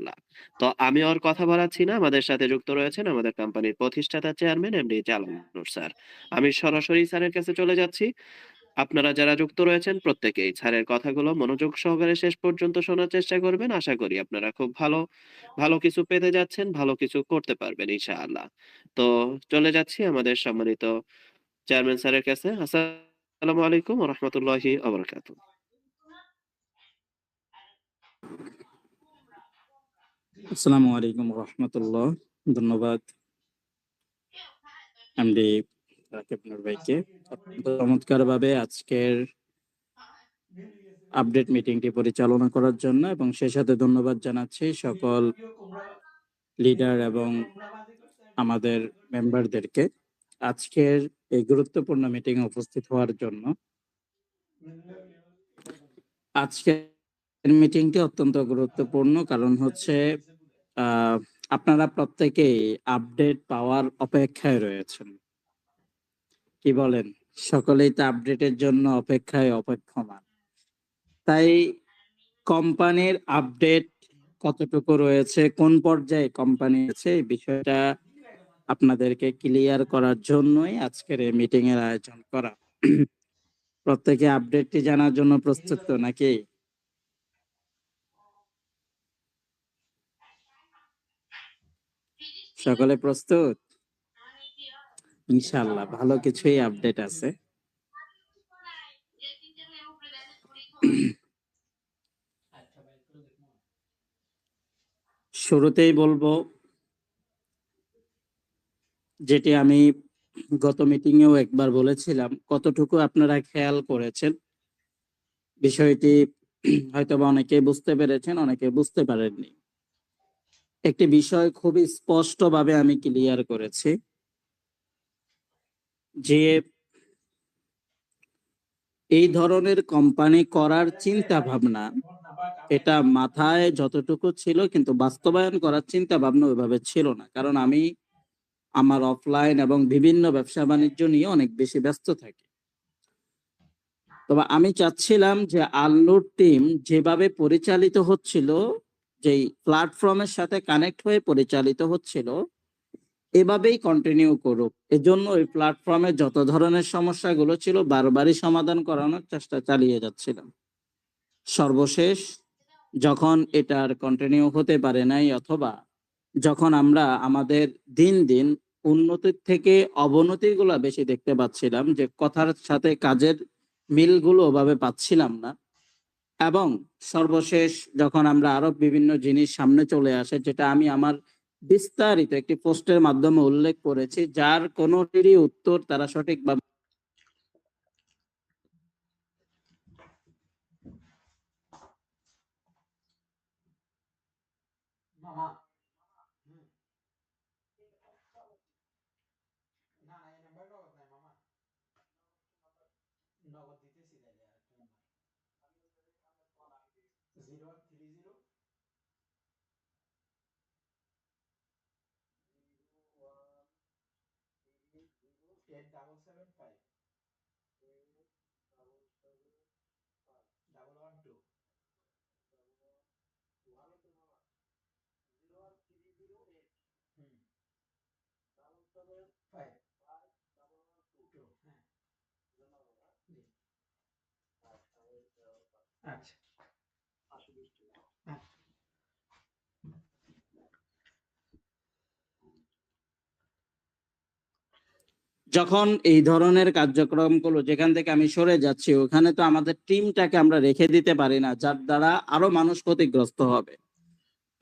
ইনশাআল্লাহ। তো আমি আর কথা বলাচ্ছি না। আমাদের সাথে যুক্ত রয়েছেন আমাদের কোম্পানির প্রতিষ্ঠাতা চেয়ারম্যান এমডি জালাল স্যার। আমি সরাসরি স্যারের কাছে চলে যাচ্ছি। আপনারা যারা যুক্ত রয়েছেন প্রত্যেকেই স্যারের কথাগুলো মনোযোগ সহকারে শেষ পর্যন্ত শোনার চেষ্টা করবেন। আশা করি আপনারা খুব ভালো, ভালো কিছু পেতে যাচ্ছেন, ভালো কিছু করতে পারবেন ইনশাআল্লাহ। তো চলে যাচ্ছি আমাদের সম্মানিত চেয়ারম্যান স্যারের কাছে। আসসালামু আলাইকুম রাহমাতুল্লাহি ওয়া বারাকাতুহু। আসসালামু আলাইকুম রহমতুল্লাহ। ধন্যবাদ। এমডি রাকিব চমৎকার ভাবে আজকের আপডেট মিটিংটি পরিচালনা করার জন্য এবং সে সাথে ধন্যবাদ জানাচ্ছি সকল লিডার এবং আমাদের মেম্বারদেরকে আজকের এই গুরুত্বপূর্ণ মিটিং উপস্থিত হওয়ার জন্য আজকের মিটিংটি অত্যন্ত গুরুত্বপূর্ণ কারণ হচ্ছে আপনারা প্রত্যেকে আপডেট পাওয়ার অপেক্ষায় রয়েছেন। কি বলেন? সকলেই তো আপডেটের জন্য অপেক্ষায় অপেক্ষমান। তাই কোম্পানির আপডেট কতটুকু রয়েছে, কোন পর্যায়ে কোম্পানি আছে এই বিষয়টা আপনাদেরকে ক্লিয়ার করার জন্যই আজকের এই মিটিং এর আয়োজন করা। প্রত্যেকে আপডেটটি জানার জন্য প্রস্তুত নাকি? সকলে প্রস্তুত? ইনশাল্লাহ ভালো কিছুই আপডেট আছে। শুরুতেই বলব, যেটি আমি গত মিটিং এও একবার বলেছিলাম, কতটুকু আপনারা খেয়াল করেছেন? বিষয়টি হয়তোবা অনেকে বুঝতে পেরেছেন, অনেকে বুঝতে পারেননি। একটি বিষয় খুবই স্পষ্টভাবে আমি ক্লিয়ার করেছি, যে এই ধরনের কোম্পানি করার চিন্তা ভাবনা এটা মাথায় যতটুকু ছিল কিন্তু বাস্তবায়ন করার চিন্তা ভাবনা ওইভাবে ছিল না। কারণ আমি আমার অফলাইন এবং বিভিন্ন ব্যবসা বাণিজ্য নিয়ে অনেক বেশি ব্যস্ত থাকি। তবে আমি চাচ্ছিলাম যে আল্লুর টিম যেভাবে পরিচালিত হচ্ছিল যেই প্ল্যাটফর্মের সাথে কানেক্ট হয়ে পরিচালিত হচ্ছিল, এভাবেই কন্টিনিউ করুক। এজন্য ওই প্ল্যাটফর্মে যত ধরনের সমস্যাগুলো ছিল, বারবারই সমাধান করানোর চেষ্টা চালিয়ে যাচ্ছিলাম। সর্বশেষ, যখন এটা আর কন্টিনিউ হতে পারে নাই, অথবা যখন আমরা আমাদের দিন দিন উন্নতির থেকে অবনতিগুলো বেশি দেখতে পাচ্ছিলাম, যে কথার সাথে কাজের মিলগুলো ওভাবে পাচ্ছিলাম না এবং সর্বশেষ যখন আমরা আরও বিভিন্ন জিনিস সামনে চলে আসে, যেটা আমি আমার বিস্তারিত একটি পোস্টের মাধ্যমে উল্লেখ করেছি, যার কোনোটিরই উত্তর তারা সঠিকভাবে মামা হুম। না না এই নাম্বার নগদ নাই মামা নগদ দিতেছি তাইলে আর একটা number zero one three zero eight double seven five double one two five two হ্যাঁ আচ্ছা আচ্ছা যখন এই ধরনের কার্যক্রমগুলো যেখান থেকে আমি সরে যাচ্ছি, ওখানে তো আমাদের টিমটাকে আমরা রেখে দিতে পারি না, যার দ্বারা আরও মানুষ ক্ষতিগ্রস্ত হবে।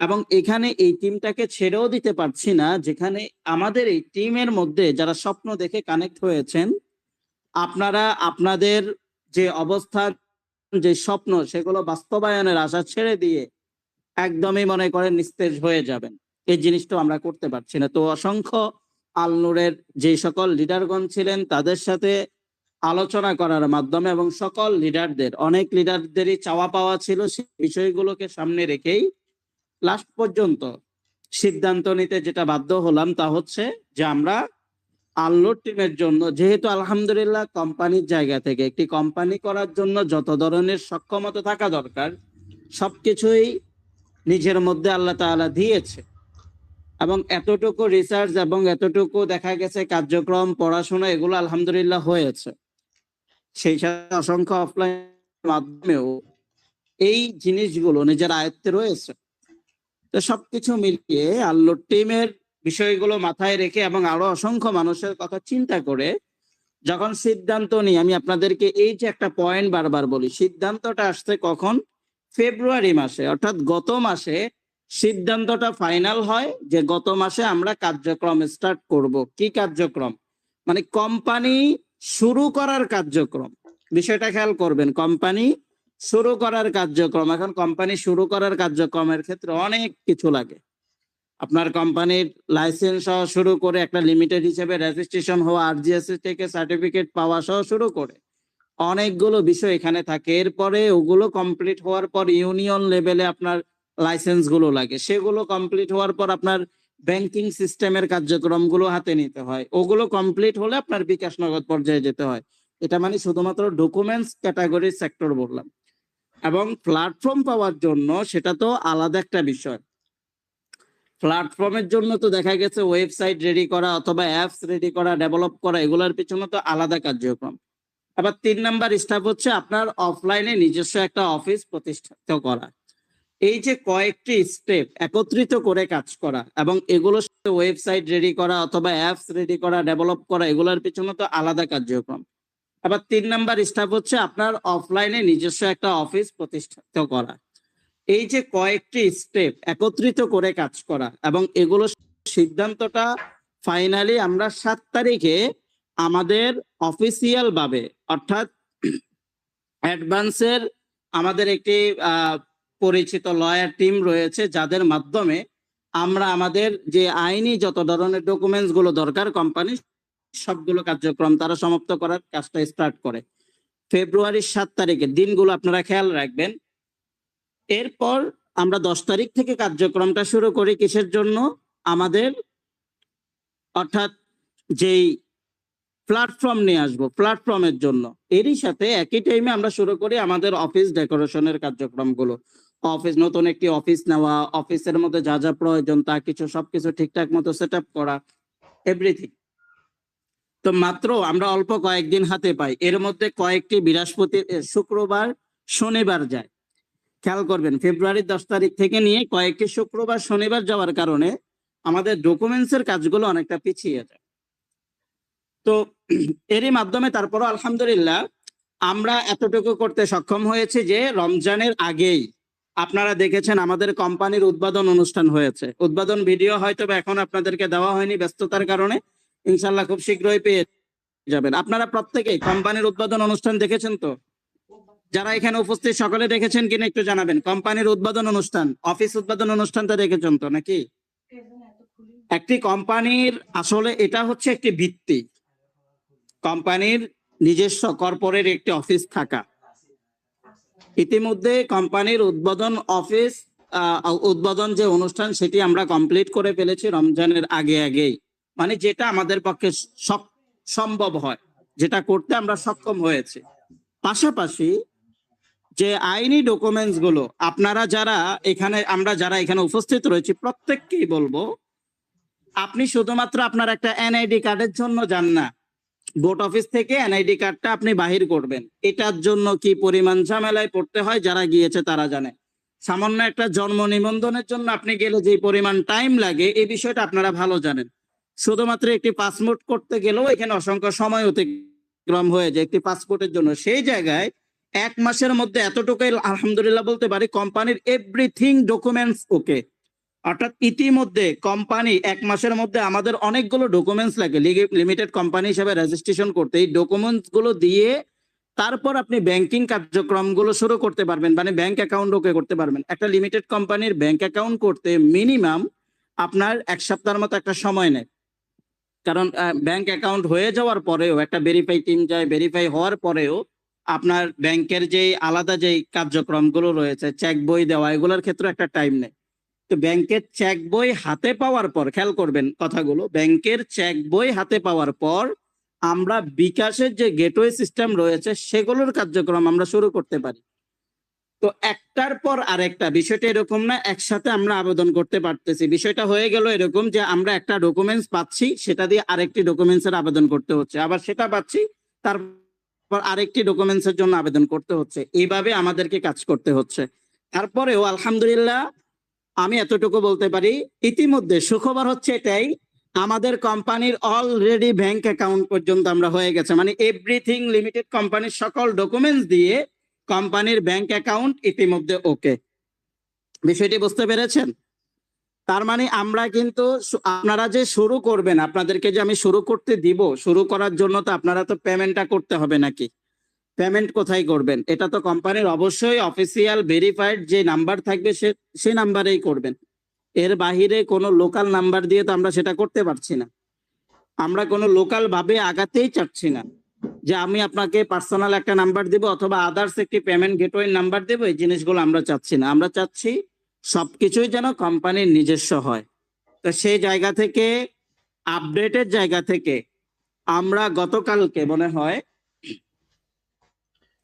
এবং এখানে এই টিমটাকে ছেড়েও দিতে পারছি না, যেখানে আমাদের এই টিমের মধ্যে যারা স্বপ্ন দেখে কানেক্ট হয়েছেন, আপনারা আপনাদের যে অবস্থান যে স্বপ্ন, সেগুলো বাস্তবায়নের আশা ছেড়ে দিয়ে একদমই মনে করেন নিস্তেজ হয়ে যাবেন। এই জিনিসটা আমরা করতে পারছি না। তো অসংখ্য আলনুরের যে সকল লিডারগণ ছিলেন, তাদের সাথে আলোচনা করার মাধ্যমে এবং সকল লিডারদের অনেক লিডারদেরই চাওয়া পাওয়া ছিল সেই বিষয়গুলোকে সামনে রেখেই লাস্ট পর্যন্ত সিদ্ধান্ত নিতে যেটা বাধ্য হলাম তা হচ্ছে যে আমরা আল্লোর টিমের জন্য, যেহেতু আলহামদুলিল্লাহ কোম্পানির জায়গা থেকে, একটি কোম্পানি করার জন্য যত ধরনের সক্ষমতা থাকা দরকার, সবকিছুই নিজের মধ্যে আল্লাহ তাআলা দিয়েছে। এবং এতটুকু রিসার্চ এবং এতটুকু দেখা গেছে কার্যক্রম, পড়াশোনা, এগুলো আলহামদুলিল্লাহ হয়েছে। সেই সাথে অসংখ্য অফলাইন মাধ্যমেও এই জিনিসগুলো নিজের আয়ত্তে রয়েছে। তো সবকিছু মিলিয়ে আল্লোর টিমের বিষয়গুলো মাথায় রেখে এবং আরও অসংখ্য মানুষের কথা চিন্তা করে যখন সিদ্ধান্ত নিই, আমি আপনাদেরকে এই যে একটা পয়েন্ট বারবার বলি, সিদ্ধান্তটা আসছে কখন? ফেব্রুয়ারি মাসে, অর্থাৎ গত মাসে সিদ্ধান্তটা ফাইনাল হয় যে গত মাসে আমরা কার্যক্রম স্টার্ট করব। কি কার্যক্রম? মানে কোম্পানি শুরু করার কার্যক্রম। বিষয়টা খেয়াল করবেন কোম্পানি শুরু করার কার্যক্রম। এখন কোম্পানি শুরু করার কার্যক্রমের ক্ষেত্রে অনেক কিছু লাগে। আপনার কোম্পানির লাইসেন্স সহ শুরু করে একটা লিমিটেড হিসেবে রেজিস্ট্রেশন হওয়া আরজিএস থেকে সার্টিফিকেট পাওয়া সহ শুরু করে অনেকগুলো বিষয় এখানে থাকে। এরপরে ওগুলো কমপ্লিট হওয়ার পর ইউনিয়ন লেভেলে আপনার লাইসেন্সগুলো লাগে। সেগুলো কমপ্লিট হওয়ার পর আপনার ব্যাংকিং সিস্টেমের কার্যক্রমগুলো হাতে নিতে হয়। ওগুলো কমপ্লিট হলে আপনার বিকাশ নগদ পর্যায়ে যেতে হয়। এটা মানে শুধুমাত্র ডকুমেন্টস ক্যাটাগরি সেক্টর বললাম। এবং প্ল্যাটফর্ম পাওয়ার জন্য সেটা তো আলাদা একটা বিষয়। প্ল্যাটফর্মের জন্য তো দেখা গেছে ওয়েবসাইট রেডি করা অথবা অ্যাপস রেডি করা ডেভেলপ করা, এগুলোর পিছনে তো আলাদা কার্যক্রম। আবার তিন নাম্বার স্টেপ হচ্ছে আপনার অফলাইনে নিজস্ব একটা অফিস প্রতিষ্ঠিত করা। এই যে কয়েকটি স্টেপ একত্রিত করে কাজ করা এবং এগুলোর সাথে ওয়েবসাইট রেডি করা অথবা অ্যাপস রেডি করা ডেভেলপ করা, এগুলোর পিছনে তো আলাদা কার্যক্রম। আবার তিন নাম্বার স্টেপ হচ্ছে আপনার অফলাইনে নিজস্ব একটা অফিস প্রতিষ্ঠিত করা। এই যে কয়েকটি স্টেপ একত্রিত করে কাজ করা এবং এগুলো সিদ্ধান্তটা ফাইনালি আমরা সাত তারিখে আমাদের অফিসিয়াল ভাবে, অর্থাৎ অ্যাডভান্সের আমাদের একটি পরিচিত লয়ার টিম রয়েছে, যাদের মাধ্যমে আমরা আমাদের যে আইনি যত ধরনের ডকুমেন্টসগুলো দরকার কোম্পানি সবগুলো কার্যক্রম তারা সমাপ্ত করার কাজটা স্টার্ট করে। ফেব্রুয়ারির সাত তারিখে দিনগুলো আপনারা খেয়াল রাখবেন। এরপর আমরা দশ তারিখ থেকে কার্যক্রমটা শুরু করি কিসের জন্য? আমাদের অর্থাৎ যেই প্ল্যাটফর্ম নিয়ে আসব প্ল্যাটফর্মের জন্য। এরই সাথে একই টাইমে আমরা শুরু করি আমাদের অফিস ডেকোরেশনের কার্যক্রমগুলো। অফিস, নতুন একটি অফিস নেওয়া, অফিসের মধ্যে যা যা প্রয়োজন তা কিছু সবকিছু ঠিকঠাক মতো সেট করা এভরিথিং তো মাত্র আমরা অল্প কয়েকদিন হাতে পাই। এর মধ্যে কয়েকটি বৃহস্পতি শুক্রবার, শনিবার যায়। খেয়াল করবেন, ফেব্রুয়ারির দশ তারিখ থেকে নিয়ে কয়েকটি শুক্রবার, শনিবার যাওয়ার কারণে আমাদের ডকুমেন্টস এর কাজগুলো অনেকটা পিছিয়ে যায়। তো এরই মাধ্যমে তারপরও আলহামদুলিল্লাহ আমরা এতটুকু করতে সক্ষম হয়েছে যে রমজানের আগেই আপনারা দেখেছেন আমাদের কোম্পানির উদ্বোধন অনুষ্ঠান হয়েছে। উদ্বোধন ভিডিও হয়তো এখন আপনাদেরকে দেওয়া হয়নি ব্যস্ততার কারণে। ইনশাল্লাহ খুব শীঘ্রই পেয়ে যাবেন। আপনারা প্রত্যেকেই কোম্পানির উদ্বোধন অনুষ্ঠান দেখেছেন তো? যারা এখানে উপস্থিত সকলে দেখেছেন কিনা একটু জানাবেন। কোম্পানির উদ্বোধন অনুষ্ঠান, অফিস উদ্বোধন অনুষ্ঠানটা দেখেছেন তো নাকি? একটি কোম্পানির আসলে এটা হচ্ছে একটি ভিত্তি। কোম্পানির নিজস্ব কর্পোরেট একটি অফিস থাকা। ইতিমধ্যে কোম্পানির উদ্বোধন অফিস উদ্বোধন যে অনুষ্ঠান সেটি আমরা কমপ্লিট করে ফেলেছি রমজানের আগে আগেই। মানে যেটা আমাদের পক্ষে সম্ভব হয়, যেটা করতে আমরা সক্ষম হয়েছে। পাশাপাশি যে আইনি ডকুমেন্টসগুলো আপনারা যারা এখানে, আমরা যারা এখানে উপস্থিত রয়েছি, প্রত্যেককেই বলব, আপনি শুধুমাত্র আপনার একটা এনআইডি কার্ডের জন্য যান না। বোর্ড অফিস থেকে এনআইডি কার্ডটা আপনি বাহির করবেন। এটার জন্য কি পরিমাণ ঝামেলায় পড়তে হয় যারা গিয়েছে তারা জানে। সামান্য একটা জন্ম নিবন্ধনের জন্য আপনি গেলে যে পরিমাণ টাইম লাগে, এই বিষয়টা আপনারা ভালো জানেন। শুধুমাত্র একটি পাসপোর্ট করতে গেলেও এখানে অসংখ্য সময় অতিক্রম হয়ে যায় একটি পাসপোর্টের জন্য। সেই জায়গায় এক মাসের মধ্যে এতটুকুই আলহামদুলিল্লাহ বলতে পারি, কোম্পানির এভরিথিং ডকুমেন্টস ওকে অর্থাৎ ইতিমধ্যে কোম্পানি এক মাসের মধ্যে আমাদের অনেকগুলো ডকুমেন্টস লাগে লিমিটেড কোম্পানি হিসেবে রেজিস্ট্রেশন করতে। এই ডকুমেন্টসগুলো দিয়ে তারপর আপনি ব্যাংকিং কার্যক্রমগুলো শুরু করতে পারবেন মানে ব্যাংক অ্যাকাউন্ট ওকে করতে পারবেন। একটা লিমিটেড কোম্পানির ব্যাংক অ্যাকাউন্ট করতে মিনিমাম আপনার এক সপ্তাহের মতো একটা সময় নেয়। কারণ ব্যাংক অ্যাকাউন্ট হয়ে যাওয়ার পরেও, একটা ভেরিফাই টিম যায় ভেরিফাই হওয়ার পরেও আপনার ব্যাংকের যে আলাদা যে কার্যক্রমগুলো রয়েছে চেক বই দেওয়া, এগুলোর ক্ষেত্রে একটা টাইম নেই তো ব্যাংকের চেক বই হাতে পাওয়ার পর, খেয়াল করবেন কথাগুলো, ব্যাংকের চেক বই হাতে পাওয়ার পর আমরা বিকাশের যে গেটওয়ে সিস্টেম রয়েছে সেগুলোর কার্যক্রম আমরা শুরু করতে পারি। তো একটার পর আরেকটা, বিষয়টা এরকম না, একসাথে আমরা আবেদন করতে পারতেছি। বিষয়টা হয়ে গেল এরকম যে আমরা একটা ডকুমেন্টস পাচ্ছি, সেটা দিয়ে আরেকটি ডকুমেন্টস এর আবেদন করতে হচ্ছে। আবার সেটা পাচ্ছি, তারপর আরেকটি ডকুমেন্টস এর জন্য আবেদন করতে হচ্ছে। এইভাবে আমাদেরকে কাজ করতে হচ্ছে। তারপরেও আলহামদুলিল্লাহ আমি এতটুকু বলতে পারি, ইতিমধ্যে সুখবর হচ্ছে এটাই, আমাদের কোম্পানির অলরেডি ব্যাংক অ্যাকাউন্ট পর্যন্ত আমরা হয়ে গেছে। মানে এভরিথিং লিমিটেড কোম্পানির সকল ডকুমেন্টস দিয়ে কোম্পানির ব্যাংক অ্যাকাউন্ট ইতিমধ্যে ওকে বিষয়টি বুঝতে পেরেছেন? তার মানে আমরা কিন্তু আপনারা যে শুরু করবেন, আপনাদেরকে যে আমি শুরু করতে দিব, শুরু করার জন্য তো আপনারা তো পেমেন্টটা করতে হবে নাকি? পেমেন্ট কোথায় করবেন? এটা তো কোম্পানির অবশ্যই অফিসিয়াল ভেরিফাইড যে নাম্বার থাকবে সে সেই নাম্বারেই করবেন। এর বাহিরে কোনো লোকাল নাম্বার দিয়ে তো আমরা সেটা করতে পারছি না। আমরা কোনো লোকাল ভাবে আগাতেই চাচ্ছি না যে আমি আপনাকে পার্সোনাল একটা নাম্বার দেব অথবা আদার্স একটি পেমেন্ট গেটওয়ে নাম্বার দেবো, এই জিনিসগুলো আমরা চাচ্ছি না। আমরা চাচ্ছি সবকিছুই যেন কোম্পানির নিজস্ব হয়। তো সেই জায়গা থেকে আপডেটের জায়গা থেকে আমরা গতকালকে মনে হয়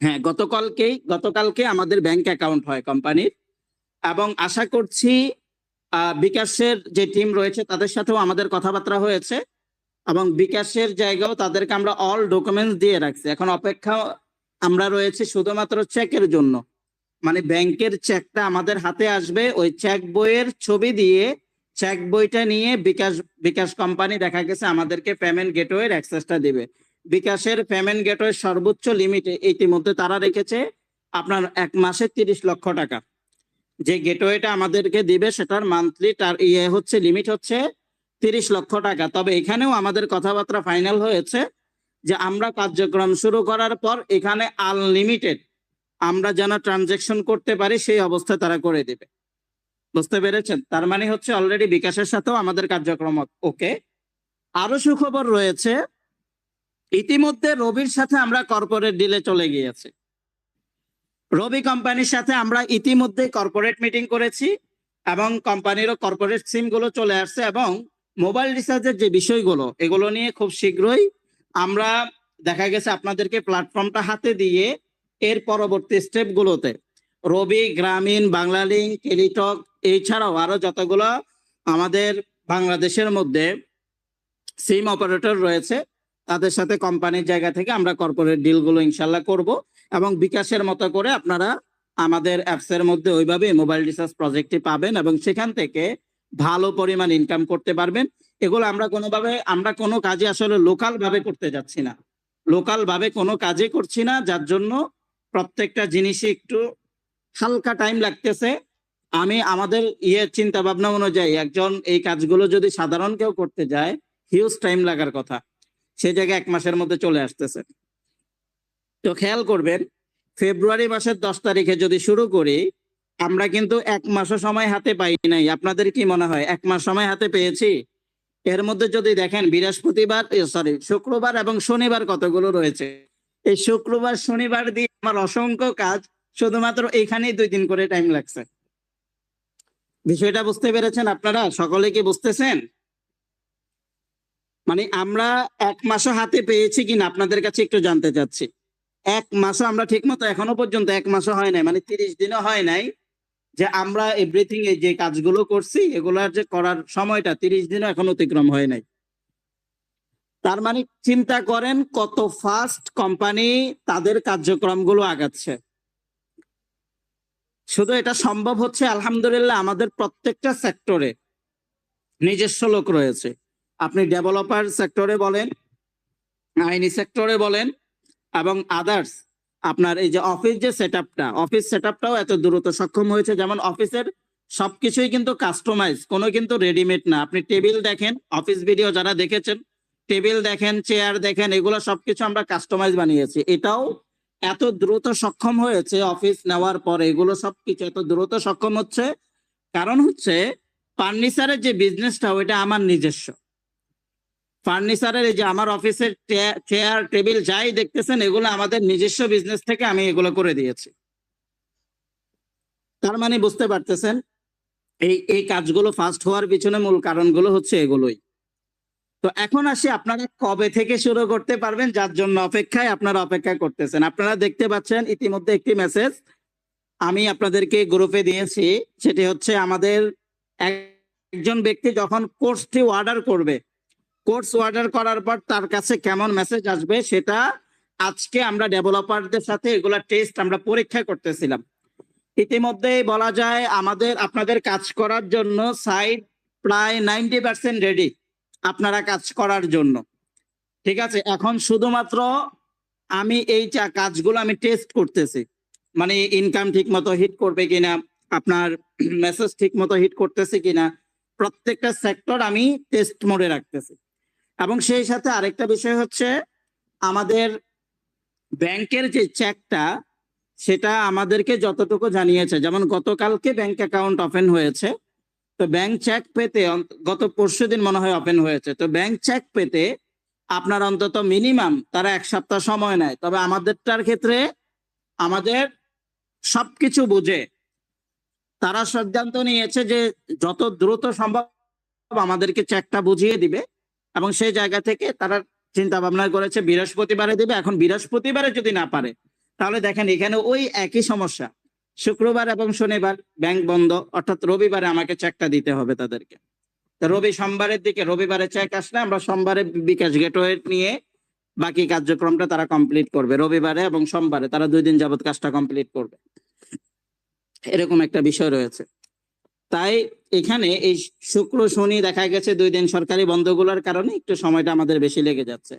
হ্যাঁ গতকালকেই, গতকালকে আমাদের ব্যাংক অ্যাকাউন্ট হয় কোম্পানির এবং আশা করছি বিকাশের যে টিম রয়েছে, তাদের সাথেও আমাদের কথাবার্তা হয়েছে। এবং বিকাশের জায়গাও তাদেরকে আমরা অল ডকুমেন্টস দিয়ে রাখছি। এখন অপেক্ষা আমরা রয়েছে শুধুমাত্র চেকের জন্য। মানে ব্যাংকের চেকটা আমাদের হাতে আসবে। ওই চেক বইয়ের ছবি দিয়ে চেক বইটা নিয়ে বিকাশ বিকাশ কোম্পানি দেখা গেছে আমাদেরকে পেমেন্ট গেটওয়ের অ্যাক্সেসটা দিবে। বিকাশের পেমেন্ট গেটওয়ে সর্বোচ্চ লিমিট ইতিমধ্যে তারা রেখেছে আপনার এক মাসে তিরিশ লক্ষ টাকা। যে গেটওয়েটা আমাদেরকে দিবে সেটার মান্থলি তার ইয়ে হচ্ছে, লিমিট হচ্ছে তিরিশ লক্ষ টাকা। তবে এখানেও আমাদের কথাবার্তা ফাইনাল হয়েছে যে আমরা কার্যক্রম শুরু করার পর এখানে আনলিমিটেড আমরা যেন ট্রানজেকশন করতে পারি, সেই অবস্থায় তারা করে দেবে। বুঝতে পেরেছেন? তার মানে হচ্ছে অলরেডি বিকাশের সাথেও আমাদের কার্যক্রম ওকে। আরও সুখবর রয়েছে ইতিমধ্যে রবির সাথে আমরা কর্পোরেট ডিলে চলে গিয়েছে। রবি কোম্পানির সাথে আমরা ইতিমধ্যে কর্পোরেট মিটিং করেছি এবং কোম্পানিরও কর্পোরেট সিমগুলো চলে আসছে এবং মোবাইল রিচার্জের যে বিষয়গুলো, এগুলো নিয়ে খুব শীঘ্রই আমরা দেখা গেছে আপনাদেরকে প্ল্যাটফর্মটা হাতে দিয়ে এর পরবর্তী স্টেপ গুলোতে রবি, গ্রামীণ, বাংলালিংক, টেলিটক এছাড়াও আরও যতগুলো আমাদের বাংলাদেশের মধ্যে সিম অপারেটর রয়েছে তাদের সাথে কোম্পানির জায়গা থেকে আমরা কর্পোরেট ডিলগুলো ইনশাল্লাহ করব এবং বিকাশের মতো করে আপনারা আমাদের অ্যাপস এর মধ্যে ওইভাবে মোবাইল রিচার্জ প্রজেক্টটি পাবেন এবং সেখান থেকে ভালো পরিমাণ ইনকাম করতে পারবেন। এগুলো আমরা কোনোভাবে, আমরা কোনো কাজে আসলে লোকাল ভাবে করতে যাচ্ছি না। লোকাল ভাবে কোনো কাজে করছি না, যার জন্য প্রত্যেকটা জিনিসই একটু হালকা টাইম লাগতেছে। আমি আমাদের ইয়ে চিন্তা ভাবনা অনুযায়ী একজন এই কাজগুলো যদি সাধারণ কেউ করতে যায় হিউজ টাইম লাগার কথা। সে জায়গায় এক মাসের মধ্যে চলে আসতেছে। তো খেয়াল করবেন, ফেব্রুয়ারি মাসের দশ তারিখে যদি শুরু করি, আমরা কিন্তু এক মাসও সময় হাতে পাই নাই। আপনাদের কি মনে হয়, এক মাস সময় হাতে পেয়েছি? এর মধ্যে যদি দেখেন, বৃহস্পতিবার সরি শুক্রবার এবং শনিবার কতগুলো রয়েছে? এই শুক্রবার, শনিবার দিয়ে আমার অসংখ্য কাজ শুধুমাত্র এখানেই দুই দিন করে টাইম লাগছে। বিষয়টা বুঝতে পেরেছেন আপনারা? সকলে কি বুঝতেছেন? মানে আমরা এক মাসও হাতে পেয়েছি কিনা আপনাদের কাছে একটু জানতে চাচ্ছি। এক মাসও আমরা ঠিক মতো এখনও পর্যন্ত এক মাসও হয় নাই মানে তিরিশ দিনও হয় নাই যে আমরা এভরিথিং এই যে কাজগুলো করছি, এগুলার যে করার সময়টা তিরিশ দিনও এখন অতিক্রম হয় নাই। তার মানে চিন্তা করেন কত ফাস্ট কোম্পানি তাদের কার্যক্রমগুলো আগাচ্ছে। শুধু এটা সম্ভব হচ্ছে, আলহামদুলিল্লাহ, আমাদের প্রত্যেকটা সেক্টরে নিজস্ব লোক রয়েছে। আপনি ডেভেলপার সেক্টরে বলেন, আইনি সেক্টরে বলেন, এবং আদার্স আপনার এই যে অফিস যে সেট আপটা অফিস সেট আপটাও এত দ্রুত সক্ষম হয়েছে, যেমন অফিসের সবকিছুই কিন্তু কাস্টমাইজ কোনো কিন্তু রেডিমেড না। আপনি টেবিল দেখেন অফিস ভিডিও যারা দেখেছেন টেবিল দেখেন চেয়ার দেখেন, এগুলো সবকিছু আমরা কাস্টমাইজ বানিয়েছি। এটাও এত দ্রুত সক্ষম হয়েছে অফিস নেওয়ার পরে, এগুলো সবকিছু এত দ্রুত সক্ষম হচ্ছে। কারণ হচ্ছে ফার্নিচারের যে বিজনেসটা ওইটা আমার নিজস্ব। ফার্নিচারের এই যে আমার অফিসের চেয়ার, টেবিল যাই দেখতেছেন, এগুলো আমাদের নিজস্ব বিজনেস থেকে আমি এগুলো করে দিয়েছি। তার মানে বুঝতে পারতেছেন, এই এই কাজগুলো ফাস্ট হওয়ার পিছনে মূল কারণগুলো হচ্ছে এগুলোই। তো এখন আসি, আপনারা কবে থেকে শুরু করতে পারবেন? যার জন্য অপেক্ষায় আপনারা অপেক্ষা করতেছেন। আপনারা দেখতে পাচ্ছেন ইতিমধ্যে একটি মেসেজ আমি আপনাদেরকে গ্রুপে দিয়েছি। সেটি হচ্ছে আমাদের এক- একজন ব্যক্তি যখন কোর্সটি অর্ডার করবে কোর্স অর্ডার করার পর তার কাছে কেমন মেসেজ আসবে সেটা আজকে আমরা ডেভেলপারদের সাথে এগুলা টেস্ট আমরা পরীক্ষা করতেছিলাম। ইতিমধ্যেই বলা যায় আমাদের, আপনাদের কাজ করার জন্য সাইট প্রায় নাইনটি পার্সেন্ট রেডি আপনারা কাজ করার জন্য। ঠিক আছে, এখন শুধুমাত্র আমি এই কাজগুলো আমি টেস্ট করতেছি। মানে ইনকাম ঠিক মতো হিট করবে কিনা, আপনার মেসেজ ঠিক মতো হিট করতেছে কিনা, প্রত্যেকটা সেক্টর আমি টেস্ট মোডে রাখতেছি। এবং সেই সাথে আরেকটা বিষয় হচ্ছে, আমাদের ব্যাংকের যে চেকটা সেটা আমাদেরকে যতটুকু জানিয়েছে, যেমন গতকালকে ব্যাংক অ্যাকাউন্ট ওপেন হয়েছে, তো ব্যাংক চেক পেতে গত পরশু দিন মনে হয় ওপেন হয়েছে, তো ব্যাংক চেক পেতে আপনার অন্তত মিনিমাম তারা এক সপ্তাহ সময় নেয়, তবে আমাদেরটার ক্ষেত্রে আমাদের সবকিছু বুঝে, তারা সিদ্ধান্ত নিয়েছে যে যত দ্রুত সম্ভব আমাদেরকে চেকটা বুঝিয়ে দিবে এবং সেই জায়গা থেকে তারা চিন্তা ভাবনা করেছে, বৃহস্পতিবারে দিবে। এখন বৃহস্পতিবারে যদি না পারে, তাহলে দেখেন এখানে ওই একই সমস্যা। শুক্রবার এবং শনিবার ব্যাংক বন্ধ, অর্থাৎ রবিবারে আমাকে চেকটা দিতে হবে তাদেরকে। তো রবি সোমবারের দিকে, রবিবারে চেক আসলে আমরা সোমবারে বিকাশ গেটওয়ে নিয়ে বাকি কার্যক্রমটা তারা কমপ্লিট করবে। রবিবারে এবং সোমবারে তারা দুই দিন যাবৎ কাজটা কমপ্লিট করবে। এরকম একটা বিষয় রয়েছে। তাই এখানে এই শুক্র শনি দেখা গেছে, দুই দিন সরকারি বন্ধগুলোর কারণে একটু সময়টা আমাদের বেশি লেগে যাচ্ছে।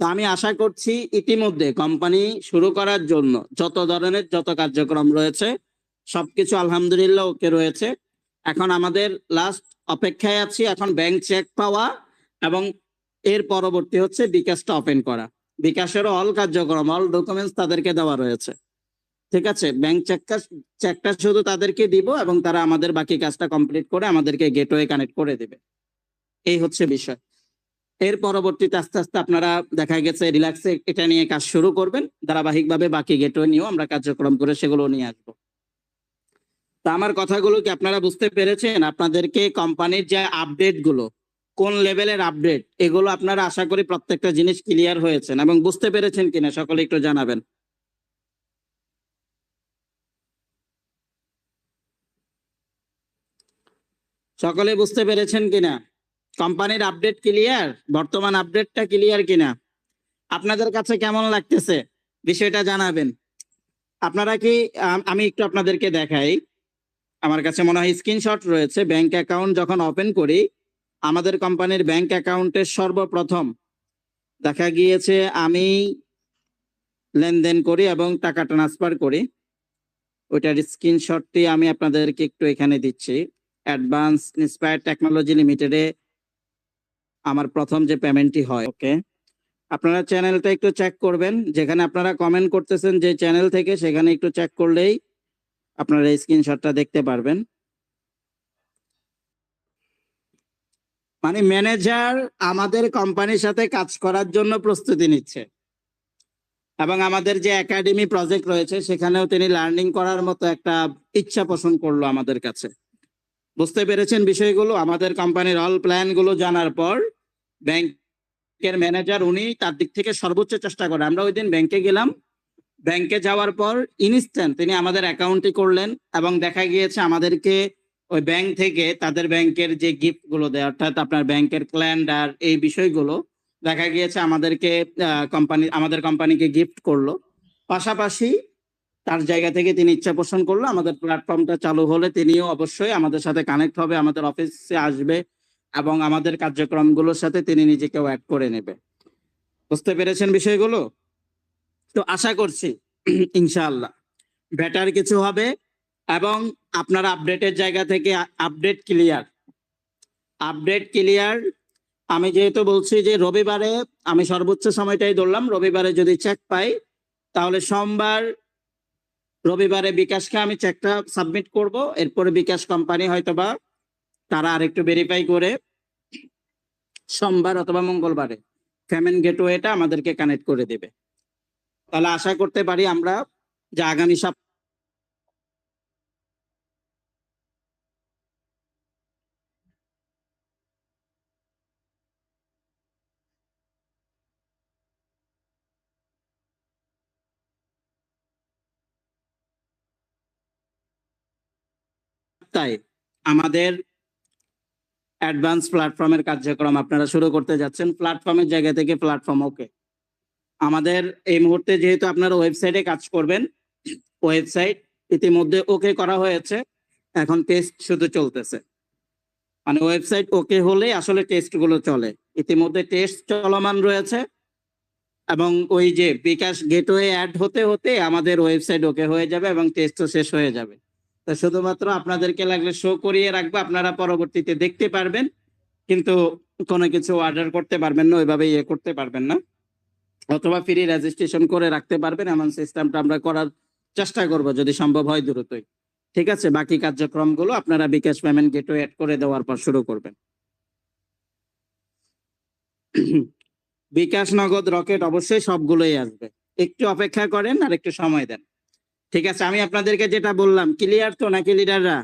তো আমি আশা করছি ইতিমধ্যে কোম্পানি শুরু করার জন্য যত ধরনের যত কার্যক্রম রয়েছে, সবকিছু আলহামদুলিল্লাহ ওকে রয়েছে। এখন আমাদের লাস্ট অপেক্ষায় আছি, এখন ব্যাংক চেক পাওয়া এবং এর পরবর্তী হচ্ছে বিকাশটা ওপেন করা। বিকাশেরও অল কার্যক্রম অল ডকুমেন্টস তাদেরকে দেওয়া রয়েছে। ঠিক আছে ব্যাংক চেকটা চেকটা শুধু তাদেরকে দিব এবং তারা আমাদের বাকি কাজটা কমপ্লিট করে আমাদেরকে গেটওয়ে কানেক্ট করে দেবে। এই হচ্ছে বিষয়। এর পরবর্তীতে আস্তে আস্তে আপনারা দেখা গেছে রিল্যাক্সে এটা নিয়ে কাজ শুরু করবেন। ধারাবাহিকভাবে বাকি গেটওয়ে নিয়েও আমরা কার্যক্রম করে সেগুলো নিয়ে আসব। তা আমার কথাগুলো কি আপনারা বুঝতে পেরেছেন? আপনাদেরকে কোম্পানির যে আপডেটগুলো কোন লেভেলের আপডেট এগুলো আপনারা আশা করি প্রত্যেকটা জিনিস ক্লিয়ার হয়েছেন এবং বুঝতে পেরেছেন কিনা, সকলে একটু জানাবেন। সকলে বুঝতে পেরেছেন কিনা? কোম্পানির আপডেট ক্লিয়ার বর্তমান আপডেটটা ক্লিয়ার কিনা? আপনাদের কাছে কেমন লাগতেছে? বিষয়টা জানাবেন। আপনারা কি, আমি একটু আপনাদেরকে দেখাই। আমার কাছে মনে হয় স্ক্রিনশট রয়েছে। ব্যাংক অ্যাকাউন্ট যখন ওপেন করি, আমাদের কোম্পানির ব্যাংক অ্যাকাউন্টের সর্বপ্রথম দেখা গিয়েছে, আমি লেনদেন করি এবং টাকা ট্রান্সফার করি। ওইটার স্ক্রিনশটটি আমি আপনাদেরকে একটু এখানে দিচ্ছি। অ্যাডভান্স ইন্সপায়ার টেকনোলজি লিমিটেডে আমার প্রথম যে পেমেন্টটি হয়, ওকে? আপনারা চ্যানেলটা একটু চেক করবেন। যেখানে আপনারা কমেন্ট করতেছেন যে চ্যানেল থেকে, সেখানে একটু চেক করলেই আপনারা এই স্ক্রিনশটটা দেখতে পারবেন। মানে ম্যানেজার আমাদের কোম্পানির সাথে কাজ করার জন্য প্রস্তুতি নিচ্ছে। এবং আমাদের যে একাডেমি প্রজেক্ট রয়েছে, সেখানেও তিনি লার্নিং করার মতো একটা ইচ্ছা পোষণ করল আমাদের কাছে। বুঝতে পেরেছেন বিষয়গুলো? আমাদের কোম্পানির অল প্ল্যানগুলো জানার পর ব্যাংকের ম্যানেজার উনি তার দিক থেকে সর্বোচ্চ চেষ্টা করে। আমরা ওই দিন ব্যাংকে গেলাম। ব্যাংকে যাওয়ার পর ইনস্ট্যান্ট তিনি আমাদের অ্যাকাউন্টটি করলেন এবং দেখা গিয়েছে আমাদেরকে ওই ব্যাংক থেকে তাদের ব্যাংকের যে গিফটগুলো দেয়, অর্থাৎ আপনার ব্যাংকের ক্যালেন্ডার এই বিষয়গুলো দেখা গিয়েছে আমাদেরকে কোম্পানি আমাদের কোম্পানিকে গিফট করল। পাশাপাশি তার জায়গা থেকে তিনি ইচ্ছা পোষণ করল, আমাদের প্ল্যাটফর্মটা চালু হলে তিনিও অবশ্যই আমাদের সাথে কানেক্ট হবে, আমাদের অফিসে আসবে এবং আমাদের কার্যক্রমগুলোর সাথে তিনি নিজেকেও অ্যাড করে নেবে। বুঝতে পেরেছেন বিষয়গুলো? তো আশা করছি, ইনশাআল্লাহ। বেটার কিছু হবে এবং আপনার আপডেটের জায়গা থেকে আপডেট ক্লিয়ার আপডেট ক্লিয়ার আমি যেহেতু বলছি যে রবিবারে আমি সর্বোচ্চ সময়টাই ধরলাম, রবিবারে যদি চেক পাই, তাহলে সোমবার রবিবারে বিকাশকে আমি চেকটা সাবমিট করব, এরপরে বিকাশ কোম্পানি হয়তোবা তারা আরেকটু ভেরিফাই করে সোমবার অথবা মঙ্গলবারে পেমেন্ট গেটওয়েটা আমাদেরকে কানেক্ট করে দেবে। তাহলে আশা করতে পারি আমরা যে আগামী সপ্তাহে সপ্তাহে আমাদের অ্যাডভান্স প্ল্যাটফর্মের কার্যক্রম আপনারা শুরু করতে যাচ্ছেন। প্ল্যাটফর্মের জায়গা থেকে প্ল্যাটফর্ম ওকে আমাদের এই মুহূর্তে যেহেতু আপনারা ওয়েবসাইটে কাজ করবেন ওয়েবসাইট ইতিমধ্যে ওকে করা হয়েছে। এখন টেস্ট শুধু চলতেছে। মানে ওয়েবসাইট ওকে হলে আসলে টেস্টগুলো চলে। ইতিমধ্যে টেস্ট চলমান রয়েছে। এবং ওই যে বিকাশ গেটওয়ে অ্যাড হতে হতে আমাদের ওয়েবসাইট ওকে হয়ে যাবে এবং টেস্টও শেষ হয়ে যাবে। তো শুধুমাত্র আপনাদেরকে লাগলে শো করিয়ে রাখব, আপনারা পরবর্তীতে দেখতে পারবেন। কিন্তু কোনো কিছু অর্ডার করতে পারবেন না, ওইভাবে ইয়ে করতে পারবেন না। অথবা ফ্রি রেজিস্ট্রেশন করে রাখতে পারবেন, এমন সিস্টেমটা আমরা করার চেষ্টা করব যদি সম্ভব হয় দ্রুতই। ঠিক আছে? বাকি কার্যক্রমগুলো আপনারা বিকাশ পেমেন্ট গেটওয়ে অ্যাড করে দেওয়ার পর শুরু করবেন। বিকাশ, নগদ, রকেট অবশ্যই সবগুলোই আসবে। একটু অপেক্ষা করেন আর একটু সময় দেন। ঠিক আছে, আমি আপনাদেরকে যেটা বললাম ক্লিয়ার তো নাকি লিডাররা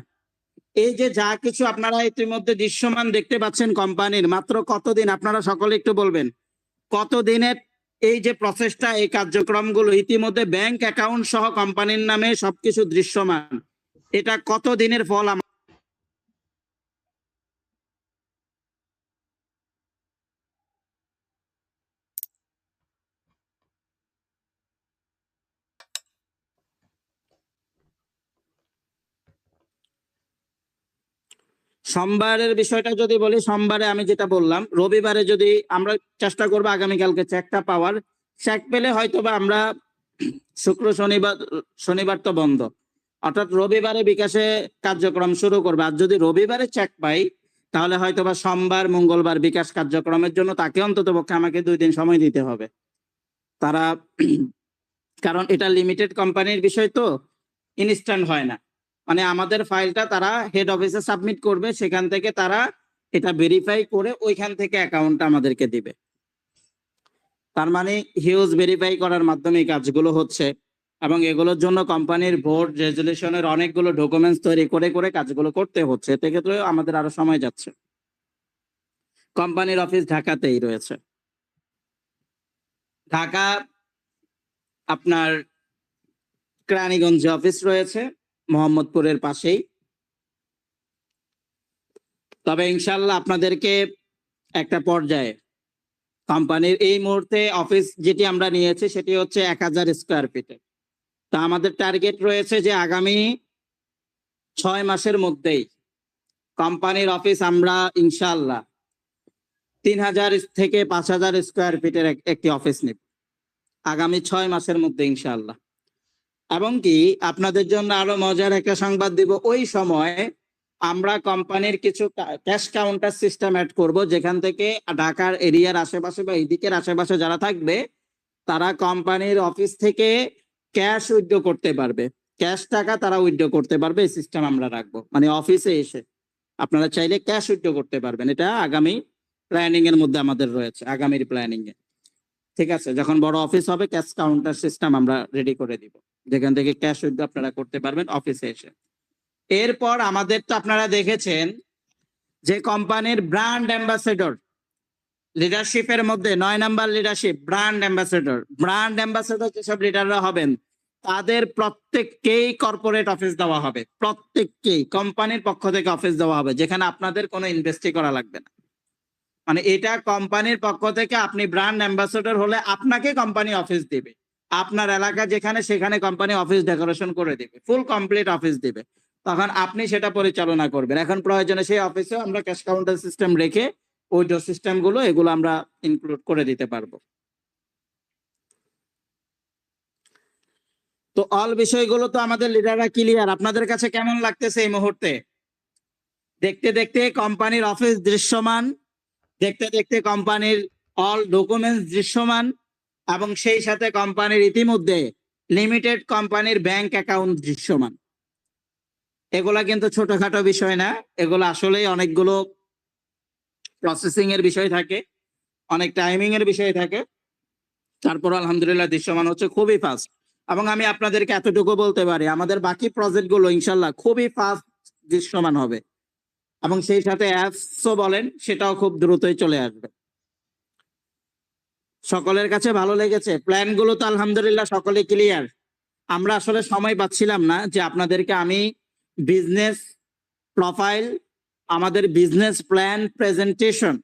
এই যে যা কিছু আপনারা ইতিমধ্যে দৃশ্যমান দেখতে পাচ্ছেন কোম্পানির মাত্র কতদিন? আপনারা সকলে একটু বলবেন। কতদিনের এই যে প্রসেসটা এই কার্যক্রমগুলো, ইতিমধ্যে ব্যাংক অ্যাকাউন্ট সহ কোম্পানির নামে সবকিছু দৃশ্যমান। এটা কতদিনের ফল? সোমবারের বিষয়টা যদি বলি, সোমবারে আমি যেটা বললাম, রবিবারে যদি আমরা চেষ্টা করব আগামীকালকে চেকটা পাওয়ার চেক পেলে হয়তো বা আমরা শুক্র, শনিবার শনিবার তো বন্ধ। অর্থাৎ রবিবারে বিকাশে কার্যক্রম শুরু করবে। আর যদি রবিবারে চেক পাই, তাহলে হয়তো বা সোমবার, মঙ্গলবার বিকাশ কার্যক্রমের জন্য তাকে অন্তত পক্ষে আমাকে দুই দিন সময় দিতে হবে। তারা, কারণ এটা লিমিটেড কোম্পানির বিষয় তো ইনস্ট্যান্ট হয় না। মানে আমাদের ফাইলটা তারা হেড অফিসে সাবমিট করবে, সেখান থেকে তারা এটা ভেরিফাই করে ওইখান থেকে অ্যাকাউন্টটা আমাদেরকে দিবে। তার মানে হিউজ ভেরিফাই করার মাধ্যমে কাজগুলো হচ্ছে এবং এগুলোর জন্য কোম্পানির বোর্ড রেজুলেশনের অনেকগুলো ডকুমেন্টস তৈরি করে করে কাজগুলো করতে হচ্ছে। এতে ক্ষেত্রে আমাদের আরও সময় যাচ্ছে। কোম্পানির অফিস ঢাকাতেই রয়েছে। ঢাকা আপনার কেরানীগঞ্জে অফিস রয়েছে। মোহাম্মদপুরের পাশেই। তবে ইনশাল্লাহ আপনাদেরকে একটা পর্যায়ে কোম্পানির এই মুহূর্তে অফিস যেটি আমরা নিয়েছি সেটি হচ্ছে এক হাজার স্কোয়ার ফিটে। তা আমাদের টার্গেট রয়েছে যে আগামী ছয় মাসের মধ্যেই কোম্পানির অফিস আমরা ইনশাল্লাহ তিন হাজার থেকে পাঁচ হাজার স্কোয়ার ফিটের একটি অফিস নিব। আগামী ছয় মাসের মধ্যে ইনশাল্লাহ এবং কি আপনাদের জন্য আরও মজার একটা সংবাদ দিব। ওই সময় আমরা কোম্পানির কিছু ক্যাশ কাউন্টার সিস্টেম অ্যাড করব, যেখান থেকে ঢাকার এরিয়ার আশেপাশে বা এদিকের আশেপাশে যারা থাকবে, তারা কোম্পানির অফিস থেকে ক্যাশ উইথড্র করতে পারবে। ক্যাশ টাকা তারা উইথড্র করতে পারবে, এই সিস্টেম আমরা রাখব। মানে অফিসে এসে। আপনারা চাইলে ক্যাশ উইথড্র করতে পারবেন। এটা আগামী প্ল্যানিং এর মধ্যে আমাদের রয়েছে, আগামীর প্ল্যানিং এ। ঠিক আছে, যখন বড় অফিস হবে, ক্যাশ কাউন্টার সিস্টেম আমরা রেডি করে দিব। যেখান থেকে ক্যাশ উইথড্র আপনারা করতে পারবেন অফিসে এসে। এরপর আমাদের তো আপনারা দেখেছেন যে কোম্পানির ব্র্যান্ড অ্যাম্বাসেডর লিডারশিপের মধ্যে নয় number leadership brand ambassador brand ambassador যেসব লিডাররা হবেন, তাদের প্রত্যেককেই কর্পোরেট অফিস দেওয়া হবে। প্রত্যেককেই কোম্পানির পক্ষ থেকে অফিস দেওয়া হবে, যেখানে আপনাদের কোনো ইনভেস্টই করা লাগবে না। মানে এটা কোম্পানির পক্ষ থেকে আপনি ব্র্যান্ড অ্যাম্বাসেডর হলে আপনাকে কোম্পানি অফিস দিবে। আপনার এলাকা যেখানে, সেখানে কোম্পানি অফিস ডেকোরেশন করে দেবে ফুল কমপ্লিট অফিস দেবে। তখন আপনি সেটা পরিচালনা করবেন। এখন প্রয়োজনে সেই অফিসে আমরা ক্যাশ কাউন্টার সিস্টেম রেখে ওই সিস্টেমগুলো, এগুলো আমরা ইনক্লুড করে দিতে পারব। তো অল বিষয়গুলো তো আমাদের লিডাররা ক্লিয়ার আপনাদের কাছে কেমন লাগতেছে এই মুহূর্তে? দেখতে দেখতে কোম্পানির অফিস দৃশ্যমান, দেখতে দেখতে কোম্পানির অল ডকুমেন্টস দৃশ্যমান। এবং সেই সাথে কোম্পানির ইতিমধ্যে লিমিটেড কোম্পানির ব্যাংক অ্যাকাউন্ট দৃশ্যমান। এগুলা কিন্তু ছোটখাটো বিষয় না, এগুলো আসলেই অনেকগুলো প্রসেসিং এর বিষয় থাকে, অনেক টাইমিং এর বিষয় থাকে। তারপর আলহামদুলিল্লাহ দৃশ্যমান হচ্ছে খুবই ফাস্ট এবং আমি আপনাদেরকে এতটুকু বলতে পারি, আমাদের বাকি প্রজেক্টগুলো ইনশাল্লাহ খুবই ফাস্ট দৃশ্যমান হবে। এবং সেই সাথে অ্যাপসও বলেন, সেটাও খুব দ্রুতই চলে আসবে। সকলের কাছে ভালো লেগেছে। প্ল্যানগুলো তো আলহামদুলিল্লাহ সকলে ক্লিয়ার আমরা আসলে সময় পাচ্ছিলাম না যে আপনাদেরকে আমি বিজনেস প্রোফাইল আমাদের বিজনেস প্ল্যান প্রেজেন্টেশন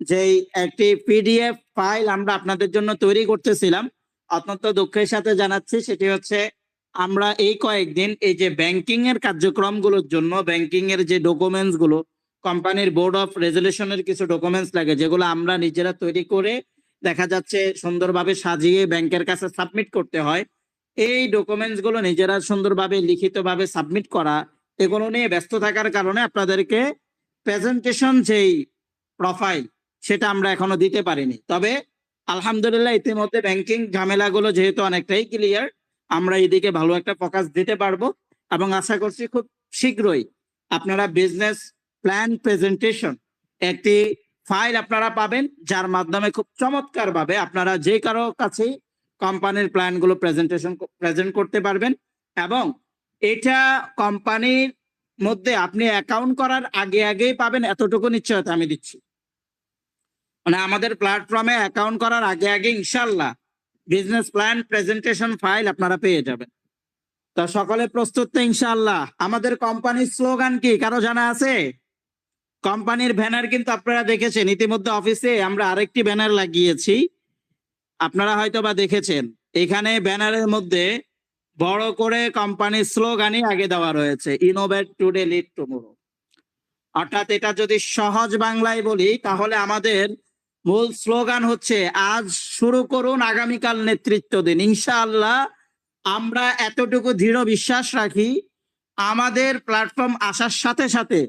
যেই একটি পিডিএফ ফাইল আমরা আপনাদের জন্য তৈরি করতেছিলাম, অত্যন্ত দুঃখের সাথে জানাচ্ছি, সেটি হচ্ছে আমরা এই কয়েকদিন এই যে ব্যাংকিং এর কার্যক্রমগুলোর জন্য ব্যাংকিং এর যে ডকুমেন্টসগুলো কোম্পানির বোর্ড অফ রেজলিউশনের কিছু ডকুমেন্টস লাগে, যেগুলো আমরা নিজেরা তৈরি করে দেখা যাচ্ছে সুন্দরভাবে সাজিয়ে ব্যাংকের কাছে সাবমিট করতে হয়। এই ডকুমেন্টসগুলো নিজেরা সুন্দরভাবে লিখিতভাবে সাবমিট করা, এগুলো নিয়ে ব্যস্ত থাকার কারণে আপনাদেরকে প্রেজেন্টেশন যেই প্রোফাইল সেটা আমরা এখনও দিতে পারিনি। তবে আলহামদুলিল্লাহ ইতিমধ্যে ব্যাংকিং ঝামেলাগুলো যেহেতু অনেকটাই ক্লিয়ার আমরা এদিকে ভালো একটা ফোকাস দিতে পারব এবং আশা করছি খুব শীঘ্রই আপনারা বিজনেস প্ল্যান প্রেজেন্টেশন একটি ফাইল আপনারা পাবেন, যার মাধ্যমে খুব চমৎকার ভাবে আপনারা যে কারও কাছেই কোম্পানির প্ল্যানগুলো প্রেজেন্টেশন প্রেজেন্ট করতে পারবেন এবং এটা কোম্পানির মধ্যে আপনি অ্যাকাউন্ট করার আগে আগেই পাবেন, এতটুকু নিশ্চয়তা আমি দিচ্ছি। মানে আমাদের প্ল্যাটফর্মে অ্যাকাউন্ট করার আগে আগে ইনশাল্লাহ বিজনেস প্ল্যান প্রেজেন্টেশন ফাইল আপনারা পেয়ে যাবেন। তা সকলে প্রস্তুত ইনশাল্লাহ আমাদের কোম্পানির স্লোগান কি? কারও জানা আছে? কোম্পানির ব্যানার কিন্তু আপনারা দেখেছেন। ইতিমধ্যে অফিসে আমরা আরেকটি ব্যানার লাগিয়েছি। আপনারা হয়তো বা দেখেছেন। এখানে ব্যানারের মধ্যে বড় করে কোম্পানির স্লোগানই আগে দেওয়া রয়েছে ইনোভেট টুডে লিড টুমোরো অর্থাৎ এটা যদি সহজ বাংলায় বলি, তাহলে আমাদের মূল স্লোগান হচ্ছে, আজ শুরু করুন আগামীকাল নেতৃত্ব দিন। ইনশাআল্লাহ আমরা এতটুকু দৃঢ় বিশ্বাস রাখি, আমাদের প্ল্যাটফর্ম আসার সাথে সাথে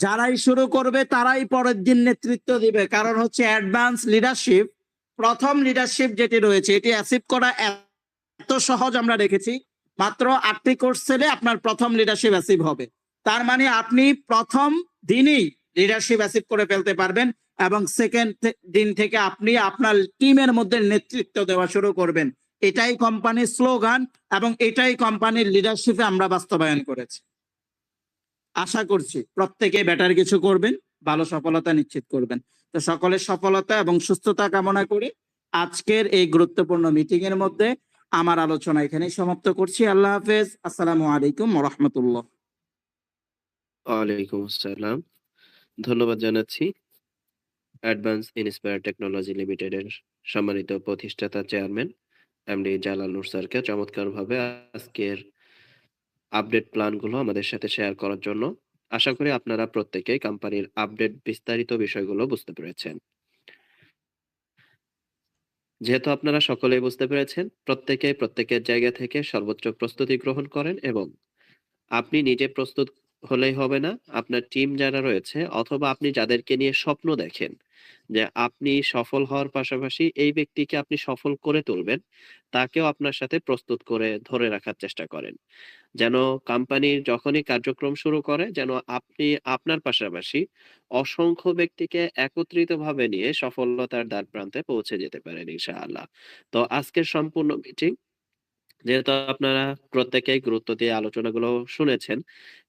যারাই শুরু করবে, তারাই পরের দিন নেতৃত্ব দিবে। কারণ হচ্ছে অ্যাডভান্স লিডারশিপ প্রথম লিডারশিপ যেটি রয়েছে, এটি অ্যাচিভ করা এত সহজ আমরা রেখেছি মাত্র আটটি কোর্স ছেলে আপনার প্রথম লিডারশিপ অ্যাচিভ হবে। তার মানে আপনি প্রথম দিনই লিডারশিপ অ্যাচিভ করে ফেলতে পারবেন এবং সেকেন্ড দিন থেকে আপনি আপনার টিমের মধ্যে নেতৃত্ব দেওয়া শুরু করবেন। এটাই কোম্পানির স্লোগান এবং এটাই কোম্পানির লিডারশিপে আমরা বাস্তবায়ন করেছি। আশা করছি প্রত্যেকে বেটার কিছু করবেন, ভালো সফলতা নিশ্চিত করবেন। তো সকলের সফলতা এবং সুস্থতা কামনা করি। আজকের এই গুরুত্বপূর্ণ মিটিং এর মধ্যে আমার আলোচনা এখানেই সমাপ্ত করছি। আল্লাহ হাফেজ। আসসালামু আলাইকুম রহমতুল্লাহ ওয়ালাইকুম আসসালাম। ধন্যবাদ জানাচ্ছি। অ্যাডভান্স ইনস্পায়ার টেকনোলজি লিমিটেডের সম্মানিত প্রতিষ্ঠাতা চেয়ারম্যান এমডি জালাল নুর স্যারকে চমৎকারভাবে আজকের আপডেট প্ল্যানগুলো আমাদের সাথে শেয়ার করার জন্য। আশা করি আপনারা প্রত্যেকেই কোম্পানির আপডেট বিস্তারিত বিষয়গুলো বুঝতে পেরেছেন। যেহেতু আপনারা সকলেই বুঝতে পেরেছেন, প্রত্যেকে প্রত্যেকের জায়গা থেকে সর্বোচ্চ প্রস্তুতি গ্রহণ করেন এবং আপনি নিজে প্রস্তুত হলেই হবে না। আপনার টিম যারা রয়েছে অথবা আপনি যাদেরকে নিয়ে স্বপ্ন দেখেন যে আপনি সফল হওয়ার পাশাপাশি এই ব্যক্তিকে আপনি সফল করে তুলবেন, তাকেও আপনার সাথে প্রস্তুত করে ধরে রাখার চেষ্টা করেন। যেন কোম্পানির যখনই কার্যক্রম শুরু করে, যেন আপনি আপনার পাশাপাশি অসংখ্য ব্যক্তিকে একত্রিতভাবে নিয়ে সফলতার দ্বার প্রান্তে পৌঁছে যেতে পারেন ইনশাআল্লাহ। তো আজকের সম্পূর্ণ মিটিং যেহেতু আপনারা প্রত্যেকেই গুরুত্ব দিয়ে আলোচনাগুলো শুনেছেন,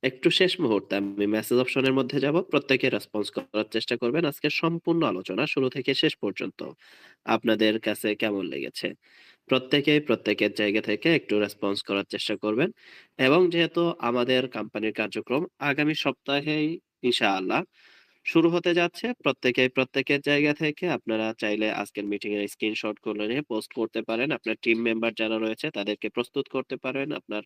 একটু শেষ মুহূর্তে আমি মেসেজ অপশনের মধ্যে যাব। প্রত্যেকে রেসপন্স করার চেষ্টা করবেন। আজকের সম্পূর্ণ আলোচনা শুরু থেকে শেষ পর্যন্ত আপনাদের কাছে কেমন লেগেছে? প্রত্যেকেই প্রত্যেকের জায়গা থেকে একটু রেসপন্স করার চেষ্টা করবেন। এবং যেহেতু আমাদের কোম্পানির কার্যক্রম আগামী সপ্তাহেই, ইনশাআল্লাহ শুরু হতে যাচ্ছে। প্রত্যেকেই প্রত্যেকের জায়গা থেকে আপনারা চাইলে আজকের মিটিং এর স্ক্রিনশট করে নিয়ে পোস্ট করতে পারেন। আপনার টিম মেম্বার যারা রয়েছে তাদেরকে প্রস্তুত করতে পারেন। আপনার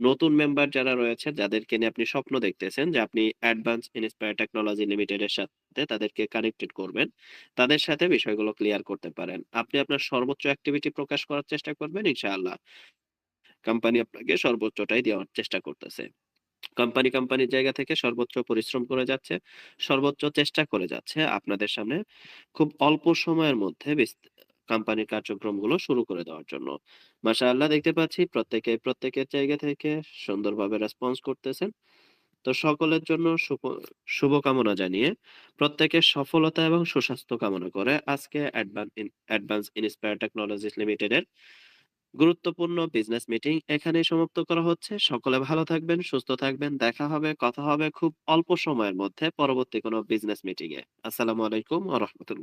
নতুন মেম্বার যারা রয়েছে যাদেরকে নিয়ে আপনি স্বপ্ন দেখতেছেন যে আপনি অ্যাডভান্স ইন্সপায়ার টেকনোলজি লিমিটেড এর সাথে তাদেরকে কানেক্টেড করবেন, তাদের সাথে বিষয়গুলো ক্লিয়ার করতে পারেন। আপনি আপনার সর্বোচ্চ অ্যাক্টিভিটি প্রকাশ করার চেষ্টা করবেন, ইনশাআল্লাহ কোম্পানি আপনাকে সর্বোচ্চটাই দেওয়ার চেষ্টা করতেছে। কোম্পানি কোম্পানির জায়গা থেকে সর্বোচ্চ পরিশ্রম করে যাচ্ছে, সর্বোচ্চ চেষ্টা করে যাচ্ছে। আপনাদের সামনে খুব অল্প সময়ের মধ্যে কোম্পানির কার্যক্রমগুলো শুরু করে দেওয়ার জন্য। মাশাআল্লাহ, দেখতে পাচ্ছি প্রত্যেকে, প্রত্যেকের জায়গা থেকে সুন্দরভাবে রেসপন্স করতেছেন। তো সকলের জন্য শুভ- শুভকামনা জানিয়ে প্রত্যেকের সফলতা এবং সুস্বাস্থ্য কামনা করে আজকে অ্যাডভান্স ইন্সপায়ার টেকনোলজিস লিমিটেডের গুরুত্বপূর্ণ বিজনেস মিটিং এখানে সমাপ্ত করা হচ্ছে। সকলে ভালো থাকবেন, সুস্থ থাকবেন। দেখা হবে, কথা হবে খুব অল্প সময়ের মধ্যে পরবর্তী কোনো বিজনেস মিটিং এ আসসালামু আলাইকুম ওয়া রাহমাতুল্লাহ।